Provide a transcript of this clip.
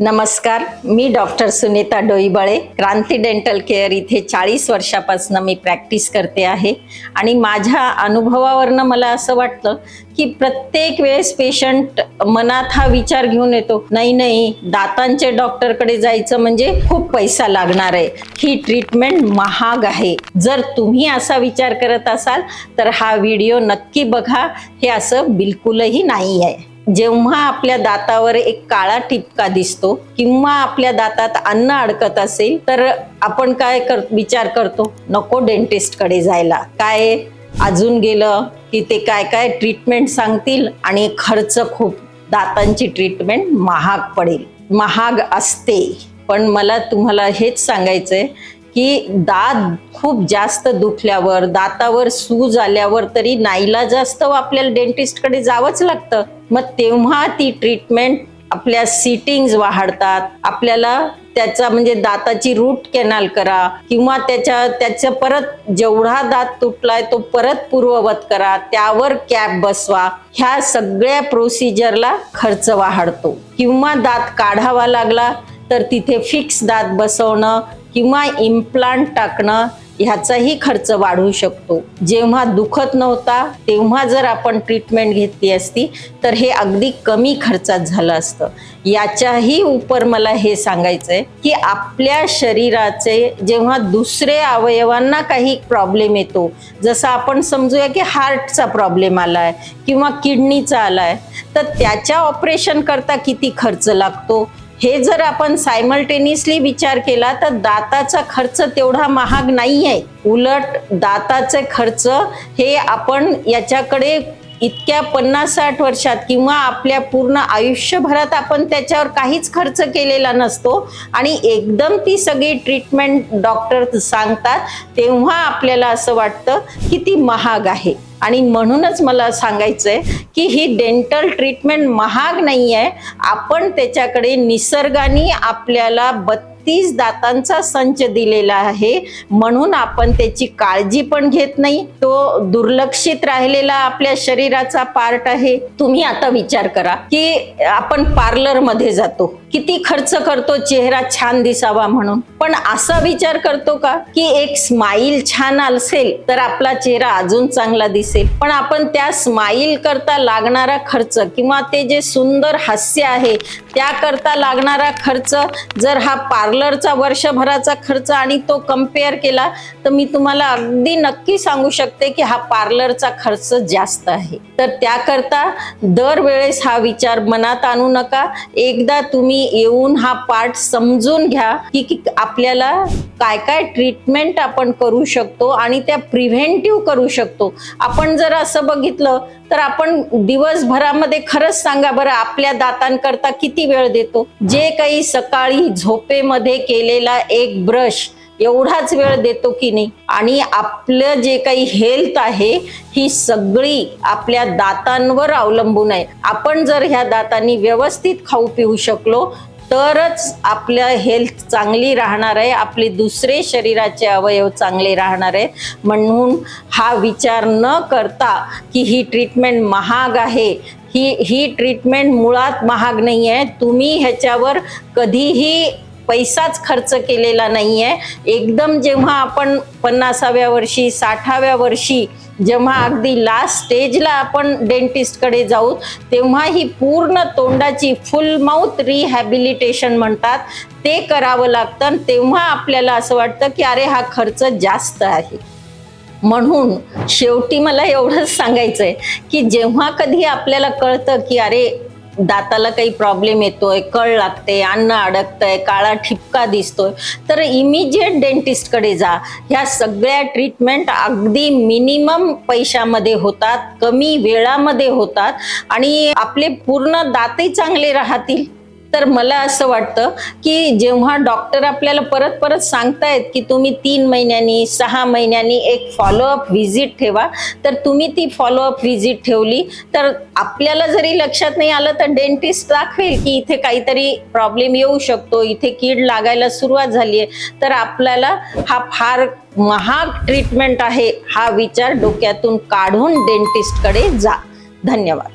नमस्कार मी doctor Sunita Doibale Kranti dental care इथे चाळीस वर्षापासून मी प्रॅक्टिस करते आहे. आणि माझ्या अनुभवावरनं मला असं वाटतं की प्रत्येक वेळेस पेशंट मनात हा विचार घेऊन येतो नाही नाही दातांचे डॉक्टरकडे जायचं म्हणजे खूप पैसा लागणार आहे. ही ट्रीटमेंट महाग आहे. जर तुम्ही असा विचार करत असाल तर हा व्हिडिओ नक्की बघा. हे असं बिलकुलही नाही आहे. जेव्हा आपल्या दातावर एक काळा टिपका दिसतो किंवा आपल्या दातात अन्न अडकत असेल तर आपण काय कर विचार करतो? नको डेंटिस्टकडे जायला. काय अजून गेलं की ते काय काय ट्रीटमेंट सांगतील आणि खर्च खूप. दातांची ट्रीटमेंट महाग पडेल. महाग असते. पण मला तुम्हाला हेच सांगायचं आहे की दात खूप जास्त दुखल्यावर दातावर सूज आल्यावर तरी नाईला जास्त आपल्याला डेंटिस्टकडे जावंच लागतं. मग तेव्हा ती ट्रीटमेंट आपल्या सिटिंग्स वाढतात. आपल्याला त्याचा म्हणजे दाताची रूट कॅनाल करा किंवा त्याच्या त्याचं परत जेवढा दात तुटलाय तो परत पूर्ववत करा. त्यावर कॅप बसवा. ह्या सगळ्या प्रोसिजरला खर्च वाढतो. किंवा दात काढावा लागला तर तिथे फिक्स दात बसवणं किंवा इम्प्लांट टाकणं ह्याचाही खर्च वाढू शकतो. जेव्हा दुखत नव्हता तेव्हा जर आपण ट्रीटमेंट घेतली असती तर हे अगदी कमी खर्चात झालं असतं. याच्याही उपर मला हे सांगायचंय की आपल्या शरीराचे जेव्हा दुसरे अवयवांना काही प्रॉब्लेम येतो जसं आपण समजूया की हार्टचा प्रॉब्लेम आलाय किंवा किडनीचा आलाय तर त्याच्या ऑपरेशन करता किती खर्च लागतो? हे जर आपण सायमल्टेनियसली विचार केला तर दाताचा खर्च तेवढा महाग नाही आहे उलट दाताचे खर्च हे आपण याच्याकडे इतक्या पन्नास साठ वर्षात किंवा आपल्या पूर्ण आयुष्यभरात आपण त्याच्यावर काहीच खर्च केलेला नसतो आणि एकदम ती सगळी ट्रीटमेंट डॉक्टर सांगतात तेव्हा आपल्याला असं वाटतं की ती महाग आहे. आणि म्हणूनच मला सांगायचंय की ही डेंटल ट्रीटमेंट महाग नाही आहे आपण त्याच्याकडे निसर्गाने आपल्याला तीस दातांचा संच दिलेला आहे. म्हणून आपण त्याची काळजी पण घेत नाही. तो दुर्लक्षित राहिलेला आपल्या शरीराचा पार्ट आहे. तुम्ही आता विचार करा की आपण पार्लरमध्ये जातो. किती खर्च करतो चेहरा छान दिसावा म्हणून. पण असा विचार करतो का की एक स्माईल छान असेल तर आपला चेहरा अजून चांगला दिसेल. पण आपण त्या स्माईल करता लागणारा खर्च किंवा ते जे सुंदर हास्य आहे त्याकरता लागणारा खर्च जर हा पार्लर पार्लरचा वर्षभराचा खर्च आणि तो कंपेअर केला तर मी तुम्हाला अगदी नक्की सांगू शकते की हा पार्लरचा खर्च जास्त आहे. तर त्याकरता दरवेळेस हा विचार मनात आणू नका. एकदा तुम्ही येऊन हा पार्ट समजून घ्या की की आपल्याला काय काय ट्रीटमेंट आपण करू शकतो आणि त्या प्रिव्हेंटिव्ह करू शकतो. आपण जर असं बघितलं तर आपण दिवसभरामध्ये खरंच सांगा बरं आपल्या दातांकरता किती वेळ देतो? जे काही सकाळी झोपेमध्ये केलेला एक ब्रश एवढाच वेळ देतो की नाही? आणि आपलं जे काही हेल्थ आहे ही सगळी आपल्या दातांवर अवलंबून आहे. आपण जर ह्या दातांनी व्यवस्थित खाऊ पिऊ शकलो तरच आपल्या हेल्थ चांगली राहणार आहे आपले दुसरे शरीराचे अवयव चांगले राहणार आहेत. म्हणून हा विचार न करता की ही ट्रीटमेंट महाग आहे ही ही ट्रीटमेंट मुळात महाग नाही आहे तुम्ही ह्याच्यावर कधीही पैसाच खर्च केलेला नाही आहे एकदम जेव्हा आपण पन्नासाव्या वर्षी साठाव्या वर्षी जेव्हा अगदी लास्ट स्टेजला आपण डेंटिस्टकडे जाऊ तेव्हा ही पूर्ण तोंडाची फुल माउथ रिहॅबिलिटेशन म्हणतात. ते करावं लागतं आणि तेव्हा आपल्याला असं वाटतं की अरे हा खर्च जास्त आहे. म्हणून शेवटी मला एवढंच सांगायचं आहे की जेव्हा कधी आपल्याला कळतं की अरे दाताला काही प्रॉब्लेम येतोय कळ लागते अन्न अडकतंय काळा ठिपका दिसतोय. तर इमिजिएट डेंटिस्टकडे जा. ह्या सगळ्या ट्रीटमेंट अगदी मिनिमम पैशामध्ये होतात कमी वेळामध्ये होतात आणि आपले पूर्ण दातही चांगले राहतील. तर मला असं वाटतं की जेव्हा डॉक्टर आपल्याला परत परत सांगतायत की तुम्ही तीन महिन्यांनी सहा महिन्यांनी एक फॉलोअप व्हिजिट ठेवा तर तुम्ही ती फॉलोअप व्हिजिट ठेवली तर आपल्याला जरी लक्षात नाही आलं तर डेंटिस्ट दाखवेल की इथे काहीतरी प्रॉब्लेम येऊ शकतो इथे कीड लागायला सुरुवात झाली आहे तर आपल्याला हा फार महाग ट्रीटमेंट आहे हा विचार डोक्यातून काढून डेंटिस्टकडे जा. धन्यवाद.